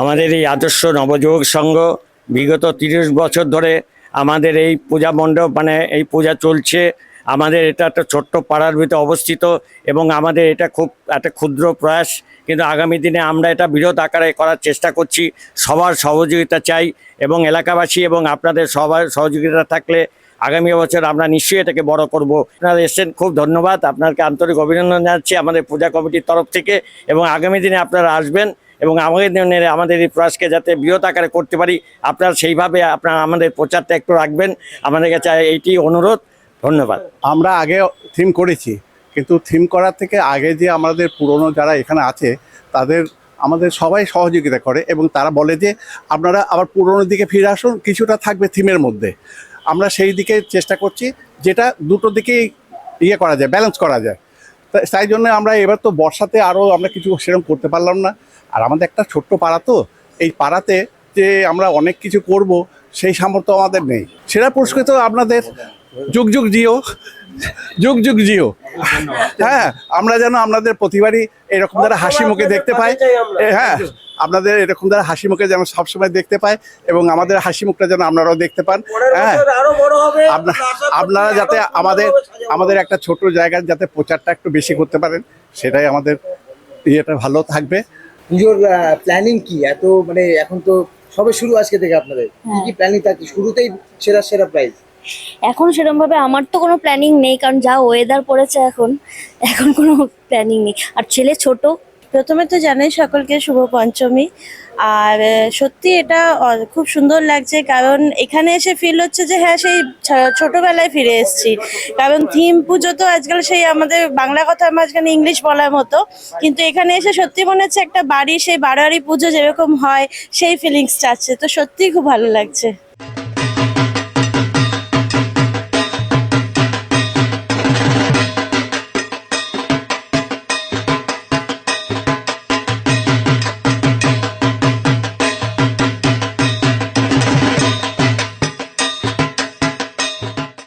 আমাদের এই আদর্শ নবযুবক সংঘ বিগত তিরিশ বছর ধরে আমাদের এই পূজা মণ্ডপ মানে এই পূজা চলছে। আমাদের এটা একটা ছোট্ট পাড়ার ভিতরে অবস্থিত এবং আমাদের এটা খুব একটা ক্ষুদ্র প্রয়াস। কিন্তু আগামী দিনে আমরা এটা বৃহৎ আকারে করার চেষ্টা করছি। সবার সহযোগিতা চাই এবং এলাকাবাসী এবং আপনাদের সবার সহযোগিতা থাকলে আগামী বছর আমরা নিশ্চয়ই এটাকে বড় করব। আপনারা এসেছেন, খুব ধন্যবাদ। আপনাকে আন্তরিক অভিনন্দন জানাচ্ছি আমাদের পূজা কমিটির তরফ থেকে এবং আগামী দিনে আপনারা আসবেন। এবং আমাদের আমাদের এই প্রয়াসকে যাতে বৃহৎ আকারে করতে পারি, আপনারা সেইভাবে আপনারা আমাদের প্রচারটা একটু রাখবেন। আমাদের কাছে এইটি অনুরোধ, ধন্যবাদ। আমরা আগে থিম করেছি, কিন্তু থিম করার থেকে আগে যে আমাদের পুরনো যারা এখানে আছে, তাদের, আমাদের সবাই সহযোগিতা করে এবং তারা বলে যে, আপনারা আবার পুরনো দিকে ফিরে আসুন, কিছুটা থাকবে থিমের মধ্যে। আমরা সেই দিকে চেষ্টা করছি, যেটা দুটো দিকেই ইয়ে করা যায় ব্যালেন্স করা যায়। তাই জন্য আমরা এবার তো বর্ষাতে আরও আমরা কিছু সেরকম করতে পারলাম না। আর আমাদের একটা ছোট্ট পাড়া তো, এই পাড়াতে যে আমরা অনেক কিছু করব, সেই সামর্থ্য আমাদের নেই। সেরা পুরস্কৃত আপনাদের, যুগ যুগ জিও, যুগ যুগ জিও। হ্যাঁ আমরা যেন আপনাদের প্রতিবারই এরকম দ্বারা হাসি মুখে দেখতে পাই। হ্যাঁ আপনাদের এরকম দ্বারা হাসি মুখে যেন সবসময় দেখতে পায় এবং আমাদের হাসি মুখটা যেন আপনারাও দেখতে পান। হ্যাঁ। আপনা- আপনারা যাতে আমাদের আমাদের একটা ছোট জায়গায় যাতে প্রচারটা একটু বেশি করতে পারেন সেটাই আমাদের ইয়েটা ভালো থাকবে। পুজোর প্ল্যানিং কি? এত মানে এখন তো সবে শুরু আজকে থেকে আপনাদের। কি কি প্ল্যানিং থাকে? শুরুতেই সেরা সেরা প্রাইজ এখন সেরকম ভাবে আমার তো কোনো প্ল্যানিং নেই কারণ যা ওয়েদার পড়েছে এখন এখন কোনো প্ল্যানিং নেই। আর ছেলে ছোট প্রথমে তো জানাই সকলকে শুভ পঞ্চমী। আর সত্যি এটা খুব সুন্দর লাগছে কারণ এখানে এসে ফিল হচ্ছে যে হ্যাঁ সেই ছোটবেলায় ফিরে এসেছি। কারণ থিম পুজো তো আজকাল সেই আমাদের বাংলা কথার মাঝখানে ইংলিশ বলার মতো। কিন্তু এখানে এসে সত্যি মনে হচ্ছে একটা বাড়ি, সেই বারোয়ারি পুজো যেরকম হয়, সেই ফিলিংসটা আছে তো সত্যিই খুব ভালো লাগছে।